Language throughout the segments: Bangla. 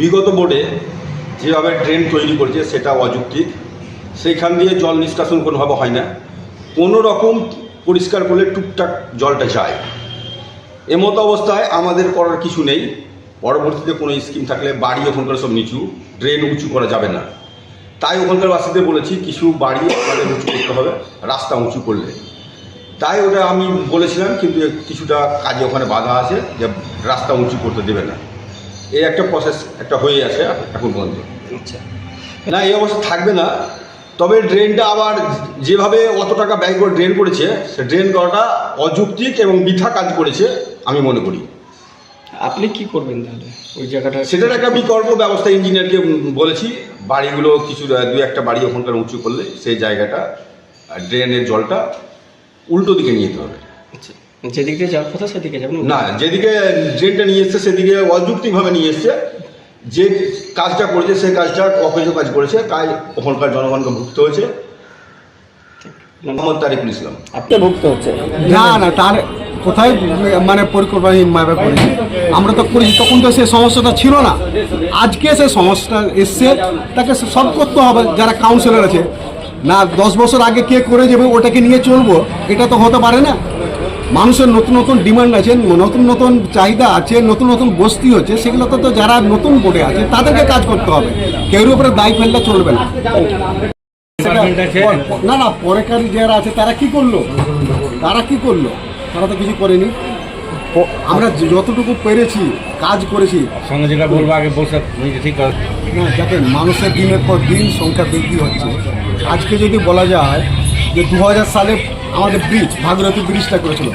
বিগত বোর্ডে যেভাবে ড্রেন তৈরি করেছে সেটা অযৌক্তিক। সেইখান দিয়ে জল নিষ্কাশন কোনোভাবে হয় না। কোনো রকম পরিষ্কার করলে টুকটাক জলটা যায়। এমতো অবস্থায় আমাদের করার কিছু নেই। পরবর্তীতে কোনো স্কিম থাকলে বাড়ি ওখানকার সব নিচু। ড্রেন উঁচু করা যাবে না। তাই ওখানকার বাসীদের বলেছি, কিছু বাড়ি আমাদের উঁচু করতে হবে, রাস্তা উঁচু করলে। তাই ওটা আমি বলেছিলাম, কিন্তু কিছুটা কাজে ওখানে বাধা আছে যে রাস্তা উঁচু করতে দেবে না। এই একটা প্রসেস একটা হয়ে আছে এখন পর্যন্ত। আচ্ছা। না এই অবস্থা থাকবে না। তবে ড্রেনটা আবার যেভাবে অত টাকা ব্যয় করে ড্রেন করেছে সে ড্রেন করাটা অযৌক্তিক এবং বৃথা কাজ করেছে আমি মনে করি। আপনি কি করবেন তাহলে? ওই জায়গাটা সেটার একটা বিকল্প ব্যবস্থা ইঞ্জিনিয়ারকে বলেছি বাড়িগুলো কিছু দু একটা বাড়ি ওখানকার উঁচু করলে সেই জায়গাটা ড্রেনের জলটা উল্টো দিকে নিয়ে যেতে হবে। আচ্ছা। যেদিক দিয়ে যাওয়ার কথা সেদিকে যাবেন না যেদিকে ড্রেনটা নিয়ে এসছে সেদিকে অযৌক্তিকভাবে নিয়ে এসছে। যে কাজটা করেছে সেই কাজটা অকেজ কাজ করেছে তাই ওখানকার জনগণকে ভুগতে হয়েছে। মোহাম্মদ তারিকুল ইসলাম। আপনি ভুগতে হচ্ছে না না তার কোথায় মানে পরিকল্পনাহীনভাবে করেছি? আমরা তো করেছি তখন তো সে সমস্যাটা ছিল না। আজকে সে সমস্যা এসছে তাকে সলভ করতে হবে যারা কাউন্সিলর আছে। না দশ বছর আগে কে করে যাবে ওটাকে নিয়ে চলবো এটা তো হতে পারে না। মানুষের নতুন নতুন ডিমান্ড আছে নতুন নতুন চাহিদা আছে নতুন নতুন বস্তি হচ্ছে সেগুলো তো যারা নতুন বোর্ডে আছে তাদেরকে কাজ করতে হবে। কেউর উপরে দায়ী ফেললে চলবে না। না না পরেকারী যারা আছে তারা কি করল? তারা কি করল? তারা তো কিছু করেনি। আমরা যতটুকু পেরেছি কাজ করেছি। সঙ্গে যেটা বলব আগে বসে ঠিক দেখেন মানুষের দিনের পর দিন সংখ্যা বৃদ্ধি হচ্ছে। আজকে যদি বলা যায় যে দু হাজার সালে আমাদের ব্রিজ ভাগীরথী ব্রিজটা করেছিল।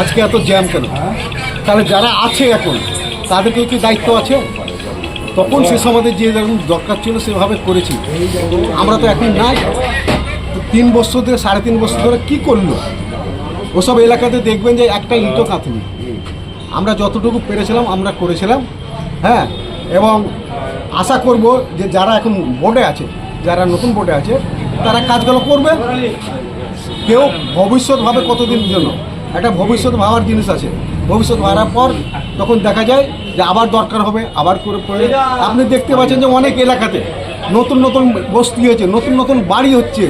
আজকে এত জ্যাম কেন? তাহলে যারা আছে এখন, তাদেরকে কি দায়িত্ব আছে? তখন সে সময় যে যেরকম দরকার ছিল সেভাবে করেছি। আমরা তো এখন নাই। তিন বছর ধরে, সাড়ে তিন বছর ধরে কী করল? ওসব এলাকাতে দেখবেন যে একটা ইটও কাঁথনি। আমরা যতটুকু পেরেছিলাম, আমরা করেছিলাম। হ্যাঁ এবং আশা করব যে যারা এখন বোর্ডে আছে, যারা নতুন বোর্ডে আছে তারা কাজগুলো করবে। কেউ ভবিষ্যৎ ভাবে কতদিনের জন্য একটা ভবিষ্যৎ ভাবার জিনিস আছে। ভবিষ্যৎ ভাবার পর তখন দেখা যায় যে আবার দরকার হবে, আবার করে পরে আপনি দেখতে পাচ্ছেন যে অনেক এলাকাতে নতুন নতুন বস্তি হয়েছে, নতুন নতুন বাড়ি হচ্ছে।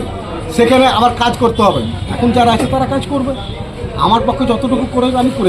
সেখানে আবার কাজ করতে হবে। এখন যারা আছে তারা কাজ করবে। আমার পক্ষে যতটুকু করে আমি করেছি।